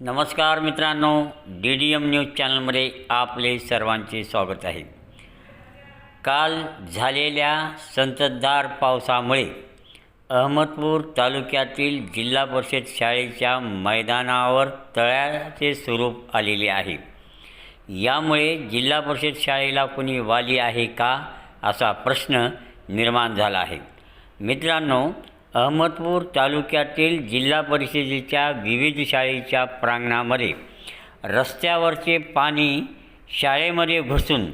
नमस्कार मित्रांनो D D M news चॅनलमध्ये आपले सर्वांचे स्वागत आहे. काल झालेल्या संततधार पावसामुळे अहमदपूर तालुक्यातील जिल्हा परिषद शाळेच्या मैदानावर तळ्याचे स्वरूप आलेले आहे. यामुळे जिल्हा परिषद शाळेला कोणी वाली आहे का असा प्रश्न निर्माण झाला आहे. मित्रांनो अहमदपूर तालुक्यातील जिल्हा परिषदेच्या विविध शाळेच्या प्रांगणामध्ये रस्त्यावरचे पाणी शाळेमध्ये घुसून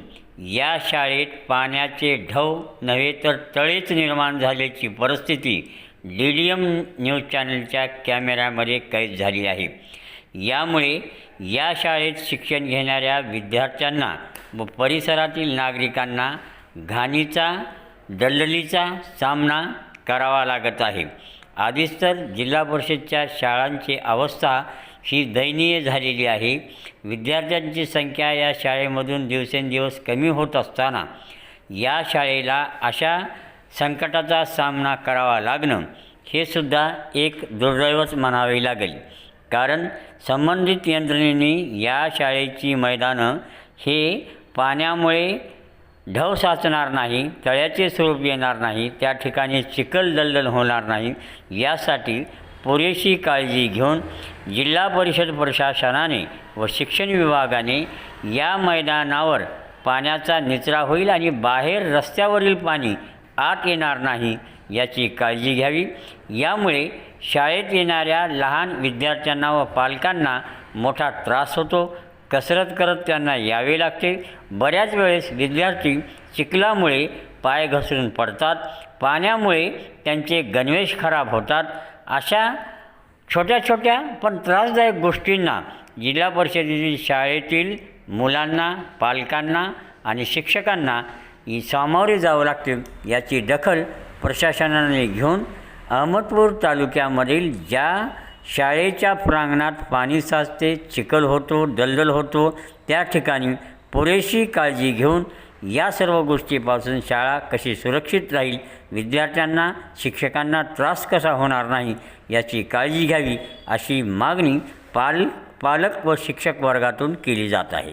या शाळेत पाण्याचे ढव नव्हे तर तळेच निर्माण झाल्याची परिस्थिती डी डी एम न्यूज चॅनलच्या कॅमेऱ्यामध्ये कैद झाली आहे. यामुळे या शाळेत शिक्षण घेणाऱ्या विद्यार्थ्यांना व परिसरातील नागरिकांना घाणीचा दलदलीचा सामना करावा लागत आहे. आधीच तर जिल्हा परिषदच्या शाळांची अवस्था ही दयनीय झालेली आहे. विद्यार्थ्यांची संख्या या शाळेमधून दिवसेंदिवस कमी होत असताना या शाळेला अशा संकटाचा सामना करावा लागणं हे सुद्धा एक दुर्दैवच म्हणावे लागेल. कारण संबंधित यंत्रणेने या शाळेची मैदानं हे पाण्यामुळे ढव साचणार नाही तळ्याचे स्वरूप येणार नाही त्या ठिकाणी चिखल दलदल होणार नाही. यासाठी पुरेशी काळजी घेऊन जिल्हा परिषद प्रशासनाने व शिक्षण विभागाने या मैदानावर पाण्याचा निचरा होईल आणि बाहेर रस्त्यावरील पाणी आत येणार नाही याची काळजी घ्यावी. यामुळे शाळेत येणाऱ्या लहान विद्यार्थ्यांना व पालकांना मोठा त्रास होतो. कसरत करत त्यांना यावे लागते. बऱ्याच वेळेस विद्यार्थी चिखलामुळे पाय घसरून पडतात. पाण्यामुळे त्यांचे गणवेश खराब होतात. अशा छोट्या छोट्या पण त्रासदायक गोष्टींना जिल्हा परिषदेतील शाळेतील मुलांना पालकांना आणि शिक्षकांना सामोरे जावं लागते याची दखल प्रशासनाने घेऊन अहमदपूर तालुक्यामधील ज्या शाळेच्या प्रांगणात पाणी साचते चिखल होतो दलदल होतो. त्या ठिकाणी पुरेशी काळजी घेऊन या सर्व गोष्टीपासून शाळा कशी सुरक्षित राहील विद्यार्थ्यांना शिक्षकांना त्रास कसा होणार नाही याची काळजी घ्यावी अशी मागणी पाल पालक व शिक्षक वर्गातून केली जात आहे.